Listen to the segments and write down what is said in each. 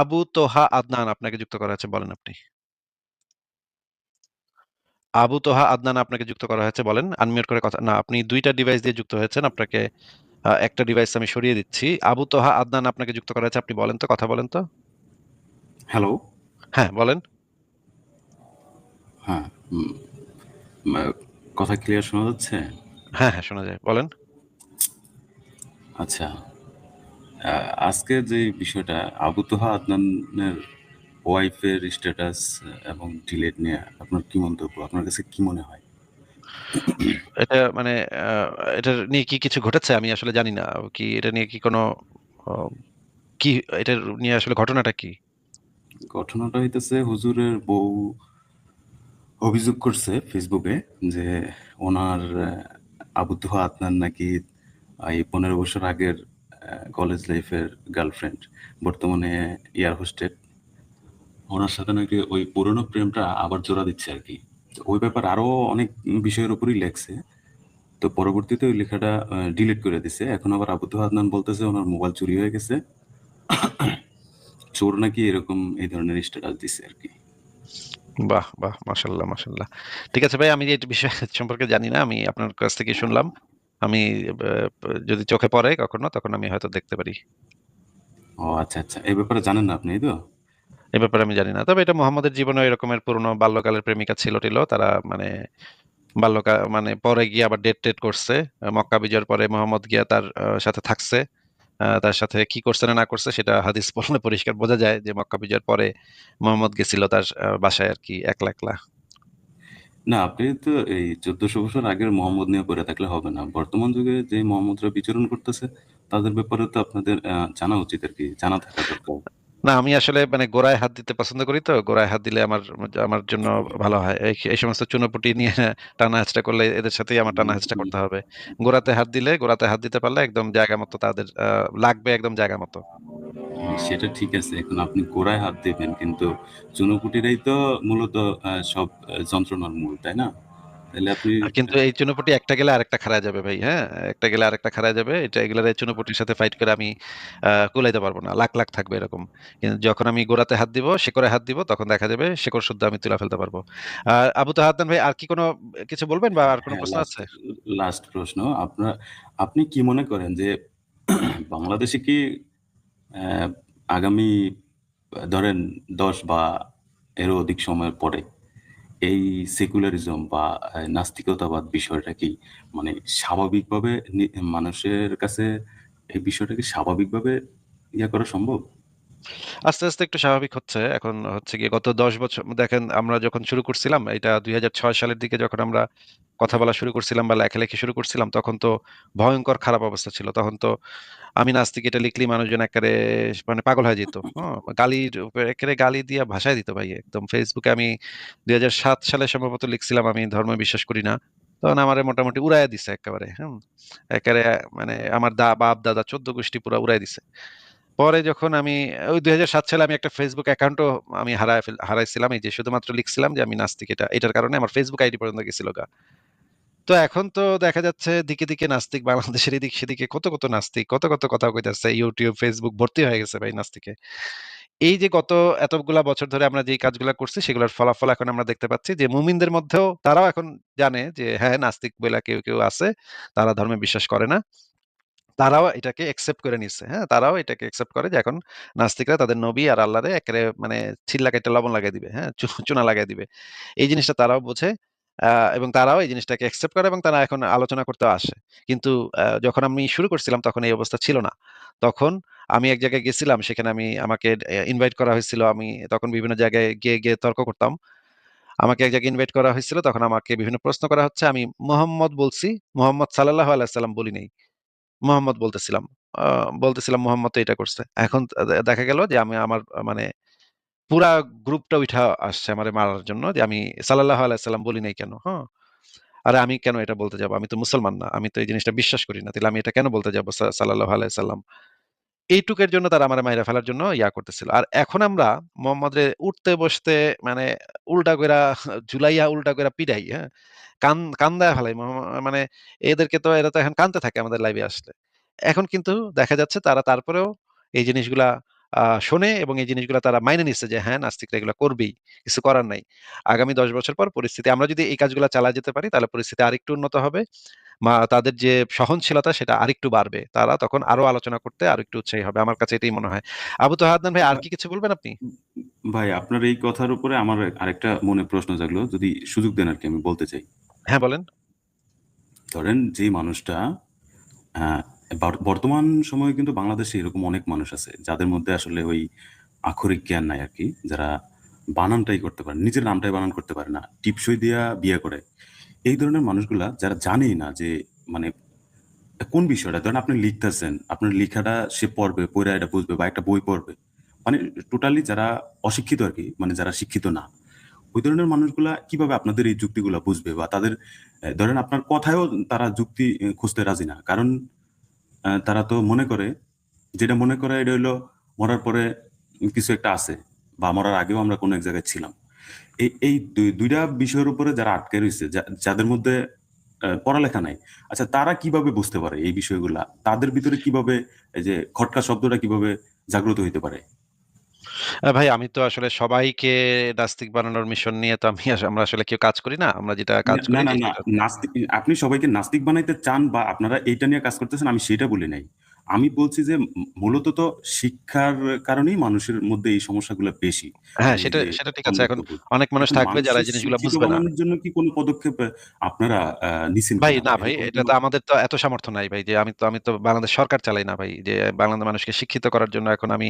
আবু তোহা আদনান আপনাকে যুক্ত করা হয়েছে বলেন আপনি। আবু তোহা আদনান আপনাকে যুক্ত করা হয়েছে বলেন। আনমিউট করে কথা না আপনি দুইটা ডিভাইস দিয়ে যুক্ত হয়েছেন। আপনাকে একটা ডিভাইস আমি সরিয়ে দিচ্ছি। আবু তোহা আদনান আপনাকে যুক্ত করা হয়েছে। আপনি বলেন তো, কথা বলেন তো। হ্যালো? হ্যাঁ, বলেন। হ্যাঁ, কথা ক্লিয়ার শোনা যাচ্ছে? হ্যাঁ, হ্যাঁ, শোনা যায়। বলেন। আচ্ছা। আজকে যে বিষয়টা আবু তোহা আদনানের ওয়াইফের স্ট্যাটাস এবং ডিলেট নিয়ে আপনার কি মন্তব্য? আপনার কাছে কি মনে হয়? এটা মানে এটা নিয়ে কি কিছু ঘটেছে? আমি আসলে জানি না। কি এটা নিয়ে কি কোনো কি এটার নিয়ে আসলে ঘটনাটা কি? ঘটনাটা হইতেছে হুজুরের বউ অভিযোগ করছে ফেসবুকে যে ওনার আবু তোহা আদনান নাকি এই ১৫ বছর আগের কলেজ লাইফের গার্লফ্রেন্ড। বর্তমানে এয়ার হোস্টেস। ওনার সাথে নাকি ওই পুরনো প্রেমটা আবার জোড়া দিচ্ছে আরকি। তো ওই ব্যাপারে আরও অনেক বিষয়ের উপরেই লেখছে। তো পরবর্তীতে ওই লেখাটা ডিলিট করে দিছে। এখন আবার আবু তোহা আদনান বলতেছে ওনার মোবাইল চুরি হয়ে গেছে। চোর নাকি এরকম এই ধরনের স্ট্যাটাস দিছে আরকি। বাহ! বাহ! মাশাআল্লাহ, মাশাআল্লাহ। ঠিক আছে ভাই আমি এই বিষয় সম্পর্কে জানি না। আমি আপনার কাছ থেকে শুনলাম। আমি যদি চোখে পড়ে কখনো তখন আমি হয়তো দেখতে পারি। ও আচ্ছা, আচ্ছা। এই ব্যাপারে জানেন না আপনি, এই তো? এ ব্যাপারে আমি জানি না। তবে এটা মোহাম্মদের জীবনেও এরকমের পুরনো বাল্যকালের প্রেমিকা ছিল-টিল। তারা মানে বাল্যকাল মানে পরে গিয়ে আবার ডেট-টেট করছে। মক্কা বিজয়ের পরে মোহাম্মদ গিয়া তার সাথে থাকছে। তার সাথে কি করছে না, না করছে সেটা হাদিস পড়লে পরিষ্কার বোঝা যায় যে মক্কা বিজয়ের পরে মোহাম্মদ গেছিল তার বাসায় আর কি একলা, একলা। না, আপনি তো এই চোদ্দশো বছর আগের মোহাম্মদ নিয়ে পড়ে থাকলে হবে না। বর্তমান যুগে যে মোহাম্মদরা বিচরণ করতেছে তাদের ব্যাপারে তো আপনাদের আহ, জানা উচিত আর কি জানা থাকা দরকার। না, আমি আসলে মানে গোড়ায় হাত দিতে পছন্দ করি তো। গোড়ায় হাত দিলে আমার আমার জন্য ভালো হয়। এই সমস্ত চুনোপুটি নিয়ে টানা-হেঁচড়া করলে এদের সাথেই আমার টানা-হেঁচড়া করতে হবে। গোড়াতে হাত দিলে গোড়াতে হাত দিতে পারলে একদম জায়গা মতো তাদের লাগবে একদম জায়গা মতো। সেটা ঠিক আছে। এখন আপনি গোড়ায় হাত দিবেন কিন্তু চুনোপুটিরাই তো মূলত সব যন্ত্রণার মূল, তাই না? আপনি কিন্তু এই চুনোপুটি একটা গেলে আরেকটা খাড়ায় যাবে ভাই, হ্যাঁ? একটা গেলে আরেকটা খাড়ায় যাবে। এটা এগুলার এই চুনোপুটির সাথে ফাইট করে আমি কুলাইতে পারব না। লাখ, লাখ থাকবে এরকম। কিন্তু যখন আমি গোড়াতে হাত দিব, শেকড়ে হাত দিব তখন দেখা যাবে শেকড় শুদ্ধ আমি তুলে ফেলতে পারব আর আবু তোহা আদনান ভাই আর কি কোনো কিছু বলবেন বা আর কোনো হ্যাঁ, প্রশ্ন আছে? লাস্ট প্রশ্ন। আপনার আপনি কি মনে করেন যে বাংলাদেশে কি আগামী ধরেন ১০ বা এরও অধিক সময়ের পরে এই সেকুলারিজম বা নাস্তিকতাবাদ বিষয়টা কি মানে স্বাভাবিকভাবে মানুষের কাছে এই বিষয়টা কি স্বাভাবিকভাবে ইয়ে করা সম্ভব? আস্তে, আস্তে একটু স্বাভাবিক হচ্ছে। এখন হচ্ছে গিয়ে গত ১০ বছর দেখেন আমরা যখন শুরু করছিলাম এটা ২০০৬ সালের দিকে যখন আমরা কথা বলা শুরু করছিলাম বা লেখালেখি শুরু করছিলাম তখন তো ভয়ংকর খারাপ অবস্থা ছিল। তখন তো আমি নাস্তিক এটা লিখলেই মানুষজন এক্কারে মানে পাগল হয়ে যেত। হ্যাঁ? গালির এক্কারে গালি দিয়া ভাসায় দিত ভাই। একদম ফেসবুকে আমি ২০০৭ সালে সম্ভবত লিখছিলাম আমি ধর্ম বিশ্বাস করি না। তখন আমারে মোটামুটি উড়াইয়া দিছে একেবারে। হুম? একেবারে মানে আমার দা বাপ-দাদা ১৪ গোষ্ঠী পুরা উড়ায় দিছে। পরে যখন আমি ওই ২০০৭ সালে আমি একটা ফেসবুক অ্যাকাউন্টও আমি হারায় হারাইছিলাম। এই যে শুধুমাত্র লিখছিলাম যে আমি নাস্তিক এটা। এটার কারণে আমার ফেসবুক আইডি পর্যন্ত গেছিল গা। তো এখন তো দেখা যাচ্ছে দিকে, দিকে নাস্তিক বাংলাদেশের এদিক সেদিকে কত, কত নাস্তিক কত, কত কথা কইতাছে। YouTube, Facebook ভর্তি হয়ে গেছে ভাই নাস্তিকে। এই যে গত এতগুলা বছর ধরে আমরা যেই কাজগুলা করছি সেগুলোর ফলাফল এখন আমরা দেখতে পাচ্ছি যে মুমিনদের মধ্যেও তারাও এখন জানে যে হ্যাঁ, নাস্তিক বইলা কেউ, কেউ আছে। তারা ধর্মে বিশ্বাস করে না। তারাও এটাকে অ্যাকসেপ্ট করে নিচ্ছে। হ্যাঁ? তারাও এটাকে অ্যাকসেপ্ট করে যে এখন নাস্তিকরা তাদের নবী আর আল্লাহরে এক্কারে মানে ছিল্লা কাইট্টা লবণ লাগায় দিবে। হ্যাঁ? চুনা লাগায় দিবে। এই জিনিসটা তারাও বোঝে। এবং তারাও এই জিনিসটাকে অ্যাকসেপ্ট করে এবং তারা এখন আলোচনা করতেও আসে। কিন্তু যখন আমি শুরু করছিলাম তখন এই অবস্থা ছিল না। তখন আমি এক জায়গায় গেছিলাম সেখানে আমি আমাকে ইনভাইট করা হয়েছিল। আমি তখন বিভিন্ন জায়গায় গিয়ে, গিয়ে তর্ক করতাম। আমাকে এক জায়গায় ইনভাইট করা হয়েছিল। তখন আমাকে বিভিন্ন প্রশ্ন করা হচ্ছে। আমি মোহাম্মদ বলছি। মোহাম্মদ সাল্লাহ আলাইহি সাল্লাম বলি নাই। মোহাম্মদ বলতেছিলাম। বলতেছিলাম মোহাম্মদ তো এটা করছে। এখন দেখা গেল যে আমি আমার মানে পুরা গ্রুপটা উইঠা আসছে আমারে মারার জন্য যে আমি সাল্লাল্লাহু আলাইহি সাল্লাম বলি নাই কেন? হ্যাঁ? আরে আমি কেন এটা বলতে যাব আমি তো মুসলমান না। আমি তো এই জিনিসটা বিশ্বাস করি না। তাহলে আমি এটা কেন বলতে যাব সাল্লাহ আলাইহি সাল্লাম? এইটুকের জন্য তারা আমার মাইরা ফেলার জন্য ইয়া করতেছিল। আর এখন আমরা মোহাম্মদরে উঠতে বসতে মানে উল্টা কইরা ঝুলাইয়া উল্টা কইরা পিটাই, হ্যাঁ? কান কান্দায়া ফেলাই। মানে এদেরকে তো এরা তো এখন কানতে থাকে আমাদের লাইভে আসলে। এখন কিন্তু দেখা যাচ্ছে তারা তারপরেও এই জিনিসগুলা শোনে এবং এই জিনিসগুলো তারা মাইনে নিচ্ছে যে হ্যাঁ নাস্তিকরা এগুলো করবেই কিছু করার নাই। আগামী দশ বছর পর পরিস্থিতি আমরা যদি এই কাজগুলো চালা যেতে পারি তাহলে পরিস্থিতি আরেকটু উন্নত হবে। মা তাদের যে সহনশীলতা সেটা আরেকটু বাড়বে। তারা তখন আরও আলোচনা করতে আরও একটু উৎসাহী হবে। আমার কাছে এটাই মনে হয়। আবু তো হাদনান ভাই আর কি কিছু বলবেন আপনি? ভাই আপনার এই কথার উপরে আমার আরেকটা মনে প্রশ্ন জাগলো যদি সুযোগ দেন আর কি আমি বলতে চাই। হ্যাঁ বলেন। ধরেন যে মানুষটা আহ, বর- বর্তমান সময়ে কিন্তু বাংলাদেশে এরকম অনেক মানুষ আছে, যাদের মধ্যে আসলে ওই আক্ষরিক জ্ঞান নাই আর কি। যারা বানানটাই করতে পারে নিজের নামটাই বানান করতে পারে না, টিপসই দিয়া বিয়ে করে। এই ধরনের মানুষগুলা যারা জানেই না যে মানে কোন বিষয়টা, ধরেন আপনি লিখতেছেন, আপনার লেখাটা সে পড়বে, পড়ে এটা বুঝবে বা একটা বই পড়বে। মানে টোটালি যারা অশিক্ষিত আর কি মানে যারা শিক্ষিত না, ওই ধরনের মানুষগুলা কীভাবে আপনাদের এই যুক্তিগুলা বুঝবে বা তাদের ধরেন আপনার কথায়ও তারা যুক্তি খুঁজতে রাজি না। কারণ তারা তো মনে করে, যেটা মনে করে এটা হলো মরার পরে কিছু একটা আছে বা মরার আগেও আমরা কোনো এক জায়গায় ছিলাম। এই এই দুই- দুইটা বিষয়ের উপরে যারা আটকে রয়েছে যাদের মধ্যে পড়ালেখা নাই আচ্ছা তারা কীভাবে বুঝতে পারে এই বিষয়গুলা? তাদের ভিতরে কীভাবে, এই যে খটকা শব্দটা কীভাবে জাগ্রত হইতে পারে? ভাই আমি তো আসলে সবাইকে নাস্তিক বানানোর মিশন নিয়ে তো আমি আমরা আসলে কেউ কাজ করি না। আমরা যেটা কাজ করি না না নাস্তিক আপনি সবাইকে নাস্তিক বানাইতে চান বা আপনারা এইটা নিয়ে কাজ করতেছেন আমি সেটা বলি নাই। আমি বলছি যে মূলত তো শিক্ষার কারণেই মানুষের মধ্যে এই সমস্যাগুলো বেশি। হ্যাঁ সেটা সেটা ঠিক আছে। এখন অনেক মানুষ থাকবে যারা জিনিসগুলো শিক্ষিত বুঝবে না। জন্য কি কোনো পদক্ষেপ আপনারা নিছেন ভাই না ভাই এটা তো আমাদের তো এত সামর্থ্য নাই ভাই যে আমি তো আমি তো বাংলাদেশ সরকার চালাই না ভাই যে বাংলাদেশ মানুষকে শিক্ষিত করার জন্য এখন আমি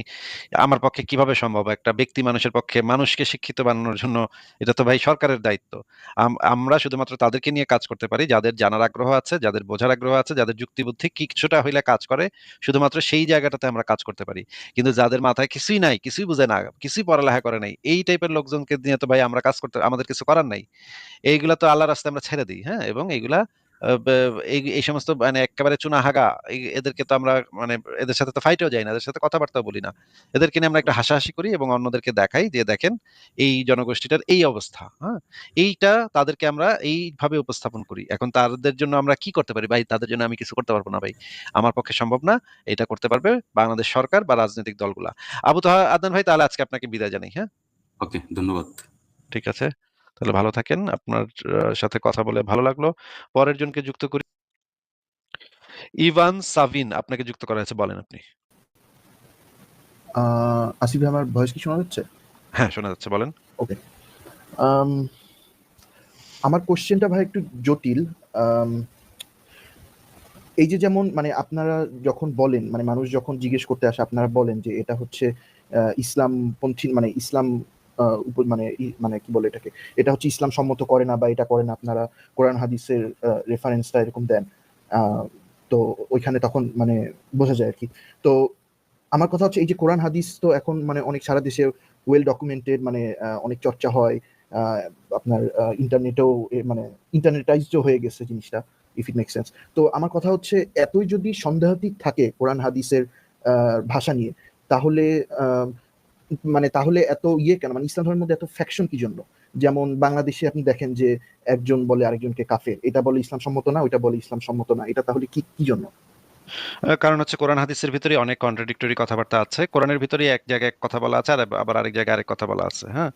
আমার পক্ষে কীভাবে সম্ভব? একটা ব্যক্তি মানুষের পক্ষে মানুষকে শিক্ষিত বানানোর জন্য এটা তো ভাই সরকারের দায়িত্ব। আম- আমরা শুধুমাত্র তাদেরকে নিয়ে কাজ করতে পারি যাদের জানার আগ্রহ আছে যাদের বোঝার আগ্রহ আছে যাদের যুক্তিবুদ্ধি কিছুটা হইলে কাজ করে শুধুমাত্র সেই জায়গাটাতে আমরা কাজ করতে পারি। কিন্তু যাদের মাথায় কিছুই নাই, কিছুই বুঝে না, কিছুই পড়ালেখা করে নাই, এই টাইপের লোকজনকে নিয়ে তো ভাই আমরা কাজ করতে, আমাদের কিছু করার নাই। এইগুলা তো আল্লাহর রাস্তায় আমরা ছেড়ে দিই হ্যাঁ? এবং এইগুলা এই এই সমস্ত মানে একেবারে চুনা হাগা এই- এদেরকে তো আমরা মানে এদের সাথে তো ফাইটেও যাই না এদের সাথে কথাবার্তাও বলি না। এদেরকে নিয়ে আমরা একটা হাসাহাসি করি এবং অন্যদেরকে দেখাই যে দেখেন এই জনগোষ্ঠীটার এই অবস্থা হ্যাঁ? এইটা তাদেরকে আমরা এইভাবে উপস্থাপন করি। এখন তাদের জন্য আমরা কি করতে পারি? ভাই তাদের জন্য আমি কিছু করতে পারব না ভাই। আমার পক্ষে সম্ভব না এটা করতে পারবে বাংলাদেশ সরকার বা রাজনৈতিক দলগুলা। আবু তাহা আদান ভাই তাহলে আজকে আপনাকে বিদায় জানাই হ্যাঁ? ওকে ধন্যবাদ। ঠিক আছে। তাহলে ভালো থাকেন। আপনার সাথে কথা বলে ভালো লাগল। পরের জনকে যুক্ত করি ইভান সাভিন আপনাকে যুক্ত করা হয়েছে বলেন আপনি। আসিফ ভাই আমার ভয়েস কি শোনা যাচ্ছে? হ্যাঁ শোনা যাচ্ছে বলেন। আম, আমার কোশ্চেনটা ভাই একটু জটিল। এই যে যেমন মানে আপনারা যখন বলেন মানে মানুষ যখন জিজ্ঞেস করতে আসে আপনারা বলেন যে এটা হচ্ছে ইসলামপন্থী মানে ইসলাম মানে মানে কি বলে এটাকে? এটা হচ্ছে ইসলাম সম্মত করে না বা এটা করে না আপনারা কোরআন, হাদিসের রেফারেন্সটা এরকম দেন। তো ওইখানে তখন মানে বোঝা যায় আর কি। তো আমার কথা হচ্ছে এই যে কোরআন, হাদিস তো এখন মানে অনেক সারা দেশে ওয়েল ডকুমেন্টেড মানে অনেক চর্চা হয়। আপনার ইন্টারনেটেও মানে ইন্টারনেটাইজড হয়ে গেছে জিনিসটা ইফ ইট মেক সেন্স তো আমার কথা হচ্ছে এতই যদি সন্দেহাতীত থাকে কোরআন, হাদিসের ভাষা নিয়ে, তাহলে মানে তাহলে এত ইয়ে কেন? মানে ইসলাম ধর্মের মধ্যে এত ফ্যাকশন কি জন্য? যেমন বাংলাদেশে আপনি দেখেন যে একজন বলে আরেকজনকে কাফের, এটা বলে ইসলাম সম্মত না, ওইটা বলে ইসলাম সম্মত না, এটা তাহলে কি কি জন্য? কারণ হচ্ছে কোরআন হাদিসের ভিতরে অনেক কন্ট্রাডিক্টরি কথাবার্তা আছে। কোরআনের ভিতরে এক জায়গায় কথা বলা আছে, আর আবার আরেক জায়গায় আরেক কথা বলা আছে হ্যাঁ?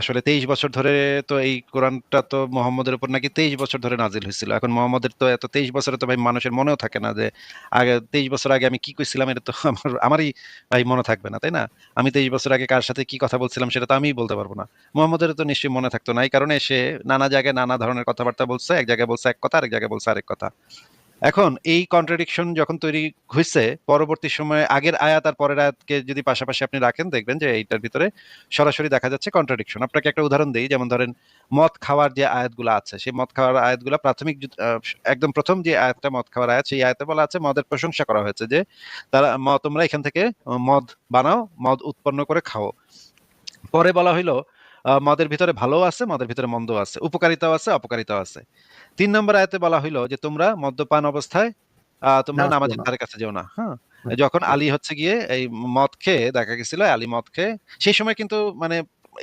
আসলে তেইশ বছর ধরে তো এই কোরআনটা তো মোহাম্মদের উপর নাকি তেইশ বছর ধরে নাজিল হয়েছিল। এখন মোহাম্মদের তো এত তেইশ বছরে তো ভাই মানুষের মনেও থাকে না যে আগে তেইশ বছর আগে আমি কি কইছিলাম, এটা তো আমার, আমারই ভাই মনে থাকবে না, তাই না? আমি তেইশ বছর আগে কার সাথে কি কথা বলছিলাম সেটা তো আমিই বলতে পারব না। মোহাম্মদের তো নিশ্চয়ই মনে থাকতো না, এই কারণে সে নানা জায়গায় নানা ধরনের কথাবার্তা বলছে, এক জায়গায় বলছে এক কথা, আরেক জায়গায় বলছে আরেক কথা। এখন এই কন্ট্রাডিকশন যখন তৈরি হয়েছে পরবর্তী সময়ে আগের আয়াত আর পরের আয়াতকে যদি পাশাপাশি আপনি রাখেন, দেখবেন যে এইটার ভিতরে সরাসরি দেখা যাচ্ছে কন্ট্রাডিকশন আপনাকে একটা উদাহরণ দিই, যেমন ধরেন মদ খাওয়ার যে আয়াতগুলো আছে, সেই মদ খাওয়ার আয়াতগুলো প্রাথমিক একদম প্রথম যে আয়াতটা মদ খাওয়ার আয়াত, সেই আয়াতে বলা আছে, মদের প্রশংসা করা হয়েছে যে তারা তোমরা এখান থেকে মদ বানাও, মদ উৎপন্ন করে খাও। পরে বলা হইল মদের ভিতরে ভালো আছে মদের ভিতরে মন্দ আছে। উপকারিতাও আছে অপকারিতাও আছে। তিন নম্বর আয়াতে বলা হইল যে তোমরা মদ্যপান অবস্থায় তোমরা নামাজের ধারে কাছে যেও না হ্যাঁ? যখন আলী হচ্ছে গিয়ে এই মদ খেয়ে দেখা গেছিল আলী মদ খেয়ে সেই সময় কিন্তু মানে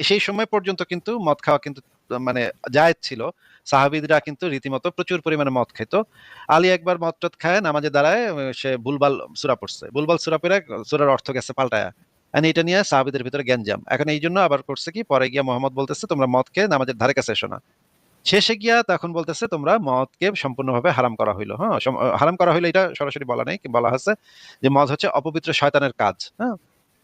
সেই সময় পর্যন্ত কিন্তু মদ খাওয়া কিন্তু মানে জায়েজ ছিল। সাহাবিদরা কিন্তু রীতিমতো প্রচুর পরিমাণে মদ খেত আলী একবার মদ টদ খায় নামাজে দাঁড়ায় সে বুলবাল সুরা পড়ছে। বুলবাল সুরা পেরে সুরার অর্থ গেছে পাল্টায়া। And এটা নিয়ে সাহাবিদের ভিতরে গ্যাঞ্জাম। এখন এই জন্য আবার করছে কি পরে গিয়া মোহাম্মদ বলতেছে তোমরা মদকে নামাজের ধারে কাছে এসো না। শেষে গিয়া তখন বলতেছে তোমরা মদকে সম্পূর্ণভাবে হারাম করা হইল। হ্যাঁ হারাম করা হইল এটা সরাসরি বলা নেই বলা হচ্ছে যে মদ হচ্ছে অপবিত্র শয়তানের কাজ। হ্যাঁ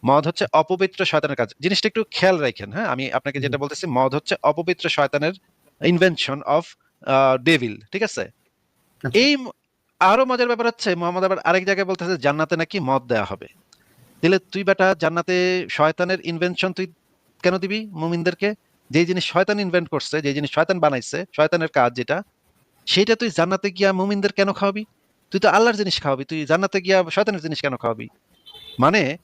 মদ হচ্ছে অপবিত্র শয়তানের কাজ। জিনিসটা একটু খেয়াল রাখেন হ্যাঁ আমি আপনাকে যেটা বলতেছি মদ হচ্ছে অপবিত্র শয়তানের ইনভেনশন অফ ডেভিল ঠিক আছে? আচ্ছা। এই আরও মজার ব্যাপার হচ্ছে মোহাম্মদ আবার আরেক জায়গায় বলতেছে জান্নাতে নাকি মদ দেয়া হবে। তাহলে তুই বেটা জান্নাতে শয়তানের ইনভেনশন তুই কেন দিবি মুমিনদেরকে? যে জিনিস শয়তান ইনভেন্ট করছে যে জিনিস শয়তান বানাইছে শয়তানের কাজ যেটা সেটা তুই জান্নাতে গিয়া মুমিনদের কেন খাওয়াবি? তুই তো আল্লাহর জিনিস খাওয়াবি তুই জান্নাতে গিয়া শয়তানের জিনিস কেন খাওয়াবি? মানে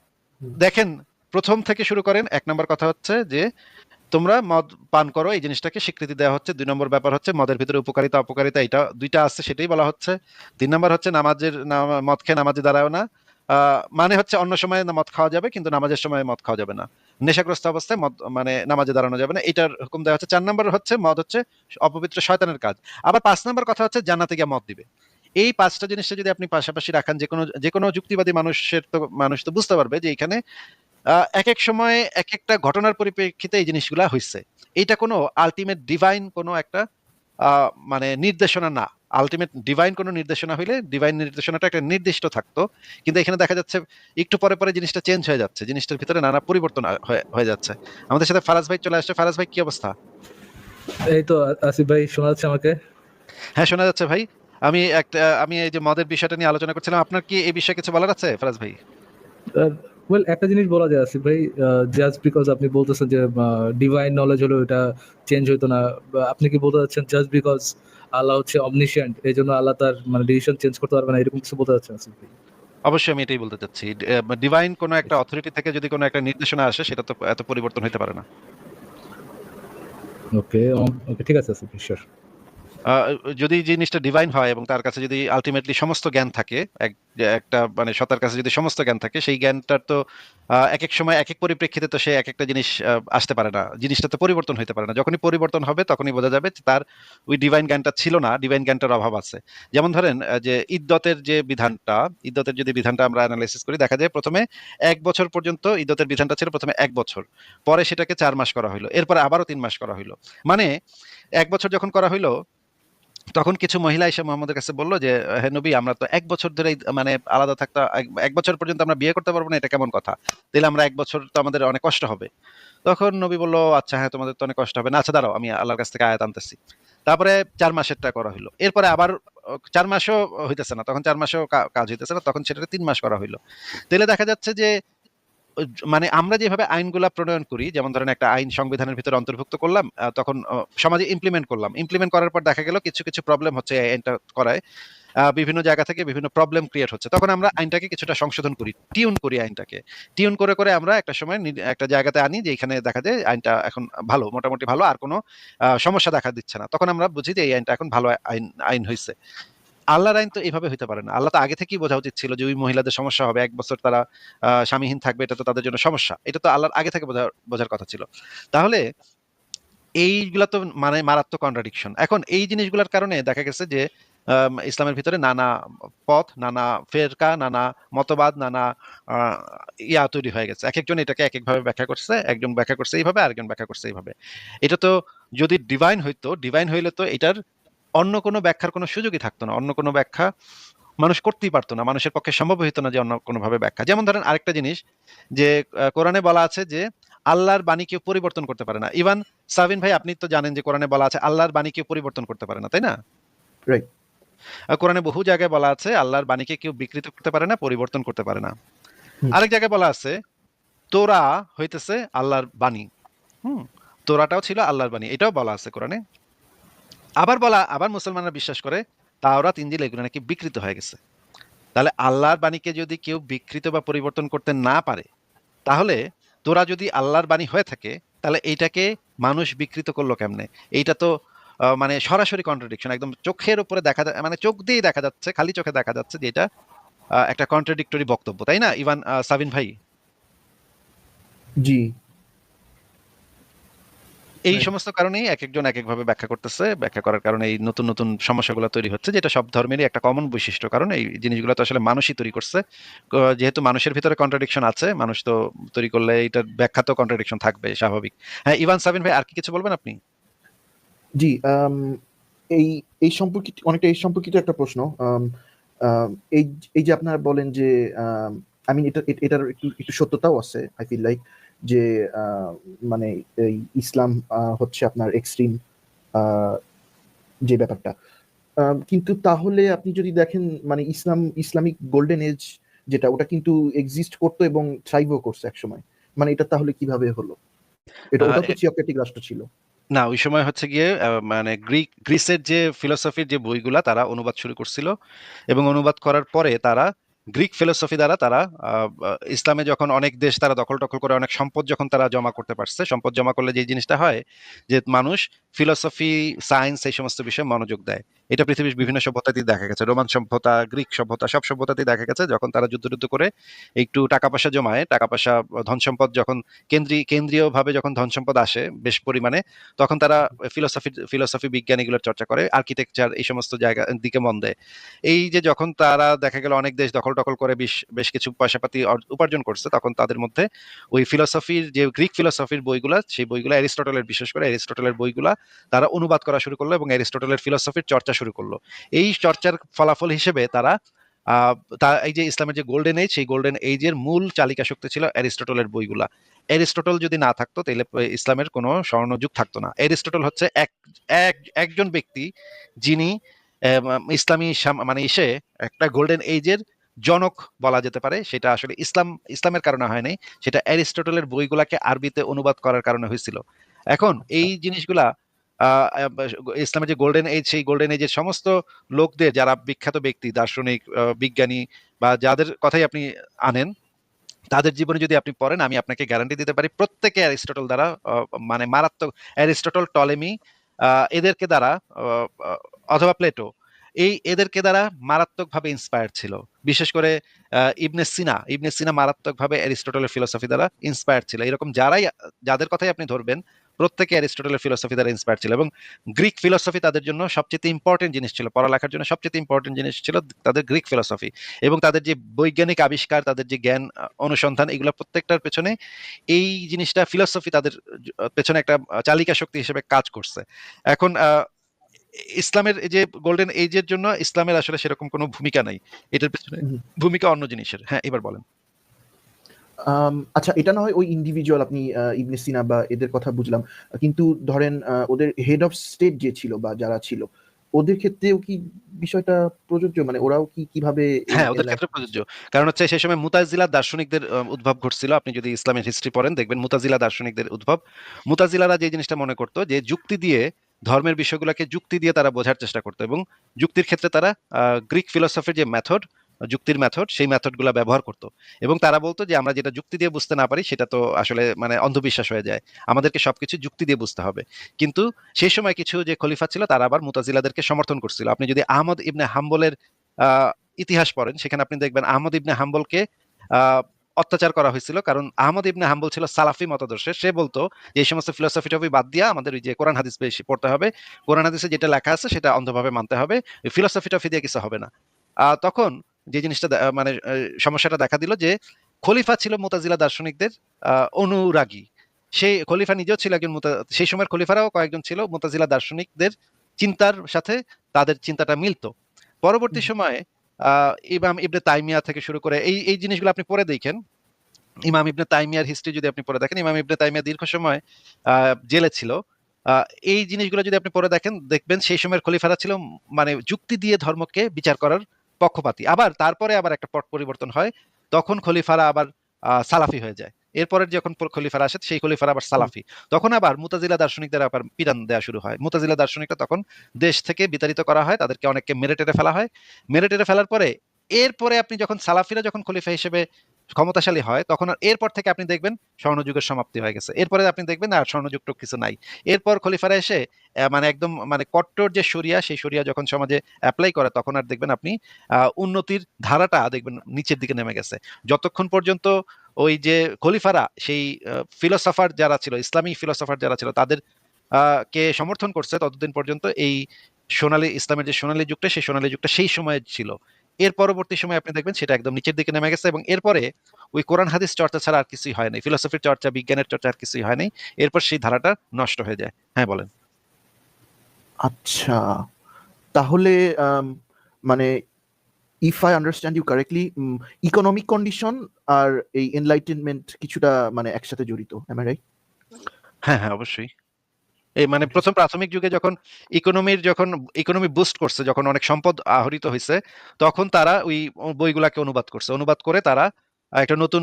দেখেন প্রথম থেকে শুরু করেন এক নম্বর কথা হচ্ছে যে তোমরা মদ পান করো এই জিনিসটাকে স্বীকৃতি দেওয়া হচ্ছে। দুই নম্বর ব্যাপার হচ্ছে মদের ভিতরে উপকারিতা অপকারিতা এটা দুইটা আছে সেটাই বলা হচ্ছে। তিন নম্বর হচ্ছে নামাজের নামা- মদ খেয়ে নামাজে দাঁড়াও না। মানে হচ্ছে অন্য সময় মদ খাওয়া যাবে, কিন্তু নামাজের সময় মদ খাওয়া যাবে না। নেশাগ্রস্ত অবস্থায় মদ মানে নামাজে দাঁড়ানো যাবে না। এটার হুকুম দেওয়া হচ্ছে। চার নম্বর হচ্ছে মদ হচ্ছে অপবিত্র শয়তানের কাজ। আবার পাঁচ নম্বর কথা হচ্ছে জান্নাতে গিয়ে মদ দিবে। এই পাঁচটা জিনিসটা যদি আপনি পাশাপাশি রাখান, যে কোনো যে কোনো যুক্তিবাদী মানুষের তো, মানুষ তো বুঝতে পারবে যে এখানে এক এক সময়ে এক একটা ঘটনার পরিপ্রেক্ষিতে এই জিনিসগুলা হয়েছে এটা কোনো আলটিমেট ডিভাইন কোনো একটা মানে নির্দেশনা না। আলটিমেট ডিভাইন কোনো নির্দেশনা হইলে ডিভাইন নির্দেশনাটা একটা নির্দিষ্ট থাকতো। কিন্তু এখানে দেখা যাচ্ছে একটু পরে পরে জিনিসটা চেঞ্জ হয়ে যাচ্ছে জিনিসটার ভিতরে নানা পরিবর্তন হয়ে- যাচ্ছে। আমাদের সাথে ফারাজ ভাই চলে আসছে। ফারাজ ভাই কি অবস্থা? এই তো আসিফ ভাই শোনা যাচ্ছে আমাকে? হ্যাঁ শোনা যাচ্ছে ভাই। আমি একটা আমি এই যে মদের বিষয়টা নিয়ে আলোচনা করছিলাম আপনার কি এই বিষয়ে কিছু বলার আছে ফারাজ ভাই? ওয়েল একটা জিনিস বলা যায় আসিফ ভাই জাস্ট বিকজ আপনি বলতেছেন যে ডিভাইন নলেজ হলো এটা চেঞ্জ হতো না আপনি কি বলতে চাচ্ছেন জাস্ট বিকজ আল্লাহ হচ্ছে অমনিশিয়েন্ট এই জন্য আল্লাহ তার মানে ডিসিশন চেঞ্জ করতে পারবে না এরকম কিছু বলতে চাচ্ছেন আসিফ ভাই? অবশ্যই আমি এটাই বলতে চাচ্ছি। ডিভাইন কোনো একটা অথরিটি থেকে যদি কোনো একটা নির্দেশনা আসে সেটা তো এত পরিবর্তন হতে পারে না। ওকে ওকে ঠিক আছে আসিফ আহ, যদি জিনিসটা ডিভাইন হয় এবং তার কাছে যদি আলটিমেটলি সমস্ত জ্ঞান থাকে, এক- একটা মানে সতার কাছে যদি সমস্ত জ্ঞান থাকে, সেই জ্ঞানটার তো এক এক সময় এক এক পরিপ্রেক্ষিতে তো সে এক একটা জিনিস আসতে পারে না। জিনিসটা তো পরিবর্তন হতে পারে না। যখনই পরিবর্তন হবে, তখনই বোঝা যাবে তার ওই ডিভাইন জ্ঞানটা ছিল না। ডিভাইন জ্ঞানটার অভাব আছে। যেমন ধরেন যে ইদ্যতের যে বিধানটা, ইদ্যতের যদি বিধানটা আমরা অ্যানালাইসিস করি, দেখা যায় প্রথমে এক বছর পর্যন্ত ইদ্যতের বিধানটা ছিল প্রথমে এক বছর। পরে সেটাকে চার মাস করা হলো এরপরে আবারও তিন মাস করা হলো মানে এক বছর যখন করা হইল তখন কিছু মহিলা এসে মোহাম্মদের কাছে বলল যে, হে নবী, আমরা তো এক বছর ধরে মানে আলাদা থাকতে, এক- বছর পর্যন্ত আমরা বিয়ে করতে পারব না, এটা কেমন কথা? তাহলে আমরা এক বছর তো আমাদের অনেক কষ্ট হবে। তখন নবী বলল আচ্ছা হ্যাঁ তোমাদের তো অনেক কষ্ট হবে। না আচ্ছা দাঁড়াও, আমি আল্লাহর কাছ থেকে আয়াত আনতেছি। তারপরে চার মাসেরটা করা হইল। এরপরে আবার, চার মাসও হইতেছে না, তখন চার মাসেও কাজ হইতেছে না, তখন সেটাকে তিন মাস করা হইল। তাহলে দেখা যাচ্ছে যে মানে আমরা যেভাবে আইনগুলা প্রণয়ন করি, যেমন ধরেন একটা আইন সংবিধানের ভিতরে অন্তর্ভুক্ত করলাম তখন সমাজে ইমপ্লিমেন্ট করলাম। ইমপ্লিমেন্ট করার পর দেখা গেল কিছু কিছু প্রবলেম হচ্ছে আইনটা করায়। বিভিন্ন জায়গা থেকে বিভিন্ন প্রবলেম ক্রিয়েট হচ্ছে। তখন আমরা আইনটাকে কিছুটা সংশোধন করি টিউন করি আইনটাকে। টিউন করে করে আমরা একটা সময় একটা জায়গাতে আনি যে এখানে দেখা যায় আইনটা এখন ভালো, মোটামুটি ভালো, আর কোনো সমস্যা দেখা দিচ্ছে না। তখন আমরা বুঝি যে এই আইনটা এখন ভালো আইন আইন হয়েছে আল্লাহর আইন তো এইভাবে হইতে পারে না। আল্লাহ তো আগে থেকেই বোঝা উচিত ছিল যে ওই মহিলাদের সমস্যা হবে, এক বছর তারা স্বামীহীন থাকবে, এটা তো তাদের জন্য সমস্যা। এটা তো আল্লাহর আগে থেকে বোঝার বোঝার কথা ছিল। তাহলে এইগুলা তো মানে মারাত্মক কন্ট্রাডিকশন এখন এই জিনিসগুলোর কারণে দেখা গেছে যে ইসলামের ভিতরে নানা পথ, নানা ফেরকা, নানা মতবাদ, নানা ইয়া তৈরি হয়ে গেছে। এক একজন এটাকে এক একভাবে ব্যাখ্যা করছে, একজন ব্যাখ্যা করছে এইভাবে, আরেকজন ব্যাখ্যা করছে এইভাবে। এটা তো যদি ডিভাইন হইতো ডিভাইন হইলে তো এটার অন্য কোনো ব্যাখ্যার কোনো সুযোগই থাকতো না। অন্য কোনো ব্যাখ্যা মানুষ করতেই পারতো না। মানুষের পক্ষে সম্ভব হইতো না যে অন্য কোনো ভাবে ব্যাখ্যা। যেমন ধরেন আরেকটা জিনিস যে কোরআনে বলা আছে যে আল্লাহর বাণী কেউ পরিবর্তন করতে পারে না। ইভান সাবিন ভাই আপনি তো জানেন যে কোরআনে বলা আছে আল্লাহর বাণী কেউ পরিবর্তন করতে পারে না তাই না? কোরআনে বহু জায়গায় বলা আছে আল্লাহর বাণীকে কেউ বিকৃত করতে পারে না পরিবর্তন করতে পারে না। আরেক জায়গায় বলা আছে তোরা হইতেছে আল্লাহর বাণী। হুম তোরাটাও ছিল আল্লাহর বাণী। এটাও বলা আছে কোরআনে। আবার বলা, আবার মুসলমানরা বিশ্বাস করে, তাওরাত ইঞ্জিল এগুলো নাকি বিকৃত হয়ে গেছে। তাহলে আল্লাহর বাণীকে যদি কেউ বিকৃত বা পরিবর্তন করতে না পারে, তাহলে তোরা যদি আল্লাহর বাণী হয়ে থাকে, তাহলে এইটাকে মানুষ বিকৃত করল কেমনে? এইটা তো মানে সরাসরি কন্ট্রাডিকশন একদম চোখের উপরে দেখা যায় মানে চোখ দিয়েই দেখা যাচ্ছে, খালি চোখে দেখা যাচ্ছে যে এটা একটা কন্ট্রাডিক্টরি বক্তব্য, তাই না? ইভান সাবিন ভাই? জি। এই. সমস্ত কারণেই একেকজন একেকভাবে ব্যাখ্যা করতেছে ব্যাখ্যা করার কারণে এই নতুন নতুন সমস্যাগুলো তৈরি হচ্ছে যেটা সব ধর্মেরই একটা কমন বৈশিষ্ট্য। কারণ এই জিনিসগুলো তো আসলে মানুষই তৈরি করছে। যেহেতু মানুষের ভিতরে কন্ট্রাডিকশন আছে মানুষ তো তৈরি করলে এটার ব্যাখ্যা তো কন্ট্রাডিকশন থাকবে স্বাভাবিক। হ্যাঁ ইভান সাবিন ভাই আর কি কিছু বলবেন আপনি? জি এই এই সম্পর্কিত অনেকটা এই সম্পর্কিত একটা প্রশ্ন। এই যে আপনারা বলেন যে আই মিন এটা এটার একটু একটু সত্যতাও আছে আই ফিল লাইক যে মানে ইসলাম হচ্ছে আপনার এক্সট্রিম যে ব্যাপারটা। কিন্তু তাহলে আপনি যদি দেখেন মানে ইসলাম ইসলামিক গোল্ডেন এজ যেটা ওটা কিন্তু এক্সিস্ট করতো এবং থ্রাইভও করছে একসময়। মানে এটা তাহলে কীভাবে হলো? এটা ওটা তো থিওক্রেটিক রাষ্ট্র ছিল। না ওই সময় হচ্ছে গিয়ে মানে গ্রিক গ্রিসের যে ফিলোসফির যে বইগুলা তারা অনুবাদ শুরু করছিল। এবং অনুবাদ করার পরে তারা গ্রিক ফিলোসফি দ্বারা তারা ইসলামে যখন অনেক দেশ তারা দখল টখল করে, অনেক সম্পদ যখন তারা জমা করতে পারছে, সম্পদ জমা করলে যে জিনিসটা হয় যে মানুষ ফিলোসফি, সায়েন্স, এই সমস্ত বিষয়ে মনোযোগ দেয়। এটা পৃথিবীর বিভিন্ন সভ্যতাতেই দেখা গেছে। রোমান সভ্যতা, গ্রিক সভ্যতা, সব সভ্যতাতেই দেখা গেছে। যখন তারা যুদ্ধ টুদ্ধ করে একটু টাকা পয়সা জমায়, টাকা পয়সা, ধন সম্পদ যখন কেন্দ্রীয় কেন্দ্রীয়ভাবে যখন ধন সম্পদ আসে বেশ পরিমাণে, তখন তারা ফিলোসফি ফিলোসফি বিজ্ঞান এগুলোর চর্চা করে, আর্কিটেকচার এই সমস্ত জায়গা, দিকে মন দেয়। এই যে যখন তারা দেখা গেল অনেক দেশ দখল টখল করে বেশ বেশ কিছু পয়সাপাতি উপার্জন করছে, তখন তাদের মধ্যে ওই ফিলোসফির যে গ্রিক ফিলোসফির বইগুলা, সেই বইগুলো অ্যারিস্টটলের, বিশেষ করে অ্যারিস্টটলের বইগুলা তারা অনুবাদ করা শুরু করল এবং অ্যারিস্টটলের ফিলোসফির চর্চা শুরু করল। এই চর্চার ফলাফল হিসেবে তারা এই যে ইসলামের যে গোল্ডেন এজ সেই গোল্ডেন এজের মূল চালিকা শক্তি ছিল অ্যারিস্টটলের বইগুলা। অ্যারিস্টটল যদি না থাকতো, তাহলে ইসলামের কোনো স্বর্ণযুগ থাকতো না। অ্যারিস্টটল হচ্ছে এক, এক- একজন ব্যক্তি যিনি ইসলামী মানে এসে একটা গোল্ডেন এজের জনক বলা যেতে পারে। সেটা আসলে ইসলাম, ইসলামের কারণে হয় নাই। সেটা অ্যারিস্টটলের বইগুলাকে আরবিতে অনুবাদ করার কারণে হয়েছিল। এখন এই জিনিসগুলা ইসলামের যে গোল্ডেন এজ সেই গোল্ডেন এজের সমস্ত লোকদের, যারা বিখ্যাত ব্যক্তি, দার্শনিক বিজ্ঞানী, বা যাদের কথাই আপনি আনেন, তাদের জীবনে যদি আপনি পড়েন, আমি আপনাকে গ্যারান্টি দিতে পারি, প্রত্যেকে অ্যারিস্টটল দ্বারা মানে মারাত্মক, অ্যারিস্টটল, টলেমি এদেরকে দ্বারা অথবা প্লেটো, এই এদেরকে দ্বারা মারাত্মকভাবে ইন্সপায়ার ছিল। বিশেষ করে ইবনে সিনা ইবনে সিনা মারাত্মকভাবে অ্যারিস্টটলের ফিলোসফি দ্বারা ইন্সপায়ার ছিল। এরকম যারাই, যাদের কথাই আপনি ধরবেন প্রত্যেকে অ্যারিস্টটলের ফিলোসফি দ্বারা ইন্সপায়ার ছিল এবং গ্রিক ফিলোসফি তাদের জন্য সবচেয়ে ইম্পর্টেন্ট জিনিস ছিল। পড়ালেখার জন্য সবচেয়ে ইম্পর্টেন্ট জিনিস ছিল তাদের গ্রিক ফিলোসফি এবং তাদের যে বৈজ্ঞানিক আবিষ্কার তাদের যে জ্ঞান অনুসন্ধান এগুলো প্রত্যেকটার পেছনে এই জিনিসটা ফিলোসফি তাদের পেছনে একটা চালিকা শক্তি হিসেবে কাজ করছে। এখন ইসলামের এই যে গোল্ডেন এজের জন্য ইসলামের আসলে সেরকম কোনো ভূমিকা নাই। এটার পেছনে ভূমিকা অন্য জিনিসের। হ্যাঁ এবার বলেন। আচ্ছা এটা না হয় ওই ইন্ডিভিজুয়াল আপনি ইবনে সিনা বা এদের কথা বুঝলাম। কিন্তু ধরেন ওদের হেড অফ স্টেট যে ছিল বা যারা ছিল ওদের ক্ষেত্রেও কি বিষয়টা প্রযোজ্য? মানে ওরাও কি কীভাবে হ্যাঁ ওদের ক্ষেত্রে প্রযোজ্য। কারণ হচ্ছে সেই সময় মুতাজিলা দার্শনিকদের উদ্ভব ঘটছিল। আপনি যদি ইসলামের হিস্ট্রি পড়েন দেখবেন মুতাজিলা দার্শনিকদের উদ্ভব। মুতাজিলারা যে জিনিসটা মনে করতো যে যুক্তি দিয়ে ধর্মের বিষয়গুলোকে যুক্তি দিয়ে তারা বোঝার চেষ্টা করতো এবং যুক্তির ক্ষেত্রে তারা আহ, গ্রিক ফিলোসফির যে মেথড যুক্তির মেথড সেই মেথডগুলো ব্যবহার করতো। এবং তারা বলতো যে, আমরা যেটা যুক্তি দিয়ে বুঝতে না পারি, সেটা তো আসলে মানে অন্ধবিশ্বাস হয়ে যায়। আমাদেরকে সবকিছু যুক্তি দিয়ে বুঝতে হবে। কিন্তু সেই সময় কিছু যে খলিফা ছিল, তারা আবার মুতাজিলাদেরকে সমর্থন করছিল। আপনি যদি আহমদ ইবনে হাম্বলের ইতিহাস পড়েন, সেখানে আপনি দেখবেন আহমদ ইবনে হাম্বলকে অত্যাচার করা হয়েছিল। কারণ আহমদ ইবনে হাম্বল ছিল সালাফি মতাদর্শে সে বলতো যে, এই সমস্ত ফিলোসফি টফি বাদ দিয়ে আমাদের ওই যে কোরআন হাদিস বেশি পড়তে হবে। কোরআন হাদিসে যেটা লেখা আছে, সেটা অন্ধভাবে মানতে হবে। ফিলোসফি টফি দিয়ে কিছু হবে না। তখন যে জিনিসটা মানে সমস্যাটা দেখা দিল যে খলিফা ছিল মোতাজিলা দার্শনিকদের অনুরাগী। সেই খলিফা নিজেও ছিল একজন সেই সময়ের খলিফারাও কয়েকজন ছিল মোতাজিলা দার্শনিকদের চিন্তার সাথে তাদের চিন্তাটা মিলতো। পরবর্তী সময়ে ইমাম ইবনে তাইমিয়া থেকে শুরু করে এই এই জিনিসগুলো আপনি পরে দেখেন। ইমাম ইবনে তাইমিয়ার হিস্ট্রি যদি আপনি পরে দেখেন ইমাম ইবনে তাইমিয়া দীর্ঘ সময় আহ, জেলে ছিল। আহ, এই জিনিসগুলো যদি আপনি পরে দেখেন দেখবেন সেই সময়ের খলিফারা ছিল মানে যুক্তি দিয়ে ধর্মকে বিচার করার পক্ষপাতী। আবার তারপরে আবার একটা পট পরিবর্তন হয়, তখন খলিফারা আবার সালাফি হয়ে যায়। এরপরের যখন খলিফারা আসে, সেই খলিফারা আবার সালাফি। তখন আবার মুতাজিলা দার্শনিকদের আবার পিরান দেওয়া শুরু হয়। মুতাজিলা দার্শনিকরা তখন দেশ থেকে বিতাড়িত করা হয়, তাদেরকে অনেককে মেরে টেরে ফেলা হয়। মেরে টেরে ফেলার পরে, এরপরে আপনি যখন সালাফিরা যখন খলিফা হিসেবে ক্ষমতাশালী হয়, তখন আর এরপর থেকে আপনি দেখবেন স্বর্ণযুগের সমাপ্তি হয়ে গেছে। এরপরে আপনি দেখবেন আর স্বর্ণযুগ টুক কিছু নাই। এরপর খলিফারা এসে মানে একদম মানে কট্টর যে শরিয়া সেই শরিয়া যখন সমাজে অ্যাপ্লাই করে, তখন আর দেখবেন আপনি উন্নতির ধারাটা দেখবেন নিচের দিকে নেমে গেছে। যতক্ষণ পর্যন্ত ওই যে খলিফারা, সেই ফিলোসফার যারা ছিল, ইসলামী ফিলোসফার যারা ছিল, তাদের কে সমর্থন করছে, ততদিন পর্যন্ত এই সোনালী, ইসলামের যে সোনালী যুগটা, সেই সোনালী যুগটা সেই সময়ে ছিল। এর পরবর্তী সময় আপনি দেখবেন সেটা একদম নিচের দিকে নেমে গেছে এবং এরপরে ওই কোরআন হাদিস চর্চা ছাড়া আর কিছুই হয় নাই ফিলোসফির চর্চা বিজ্ঞানের চর্চা আর কিছুই হয় নাই। এরপর সেই ধারাটা নষ্ট হয়ে যায়। হ্যাঁ বলেন। আচ্ছা। তাহলে মানে if I understand you correctly economic condition আর এই এনলাইটেনমেন্ট কিছুটা মানে একসাথে জড়িত এম রাইট হ্যাঁ হ্যাঁ অবশ্যই। এই মানে প্রথম প্রাথমিক যুগে যখন ইকোনমির যখন ইকোনমি বুস্ট করছে, যখন অনেক সম্পদ আহরিত হয়েছে তখন তারা ওই বইগুলাকে অনুবাদ করছে। অনুবাদ করে তারা একটা নতুন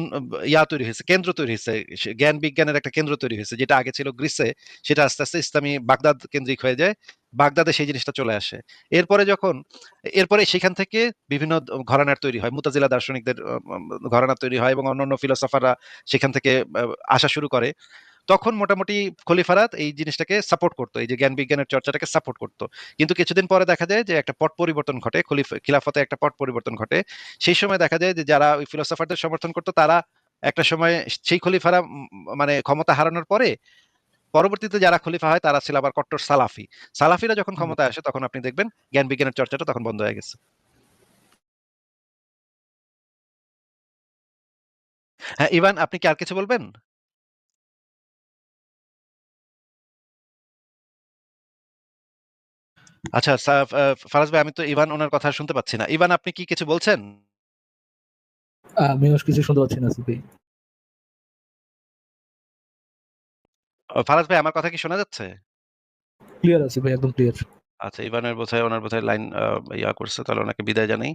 ইয়া তৈরি হয়েছে কেন্দ্র তৈরি হয়েছে জ্ঞান বিজ্ঞানের একটা কেন্দ্র তৈরি হয়েছে যেটা আগে ছিল গ্রিসে, সেটা আস্তে আস্তে ইসলামী বাগদাদ কেন্দ্রিক হয়ে যায়, বাগদাদে সেই জিনিসটা চলে আসে। এরপরে যখন, এরপরে সেখান থেকে বিভিন্ন ঘরানার তৈরি হয়, মুতাজিলা দার্শনিকদের ঘরানা তৈরি হয় এবং অন্যান্য ফিলোসফাররা সেখান থেকে আসা শুরু করে। তখন মোটামুটি খলিফারাত এই জিনিসটাকে সাপোর্ট করতো, এই যে জ্ঞান বিজ্ঞানের চর্চাটাকে সাপোর্ট করতো। কিন্তু কিছুদিন পরে দেখা যায় যে একটা পট পরিবর্তন ঘটে, খলিফ, খিলাফতে একটা পট পরিবর্তন ঘটে। সেই সময় দেখা যায় যে যারা ওই ফিলোসফারদের সমর্থন করতো, তারা একটা সময় সেই খলিফারা মানে ক্ষমতা হারানোর পরে পরবর্তীতে যারা খলিফা হয়, তারা ছিল আবার কট্টর সালাফি। সালাফিরা যখন ক্ষমতায় আসে, তখন আপনি দেখবেন জ্ঞান বিজ্ঞানের চর্চাটা তখন বন্ধ হয়ে গেছে। হ্যাঁ ইভান, আপনি কি আর কিছু বলবেন? আচ্ছা ফারাজ ভাই আমি তো ইভান ওনার কথা শুনতে পাচ্ছি না। ইভান আপনি কি কিছু বলছেন? আমিও কিছু শুনতে পাচ্ছি না সুপি। ফারাজ ভাই আমার কথা কি শোনা যাচ্ছে? ক্লিয়ার আছে ভাই একদম ক্লিয়ার আচ্ছা ইভানের বোধহয় ওনার বোধহয় লাইন ইয়া করছে তাহলে ওনাকে বিদায় জানাই।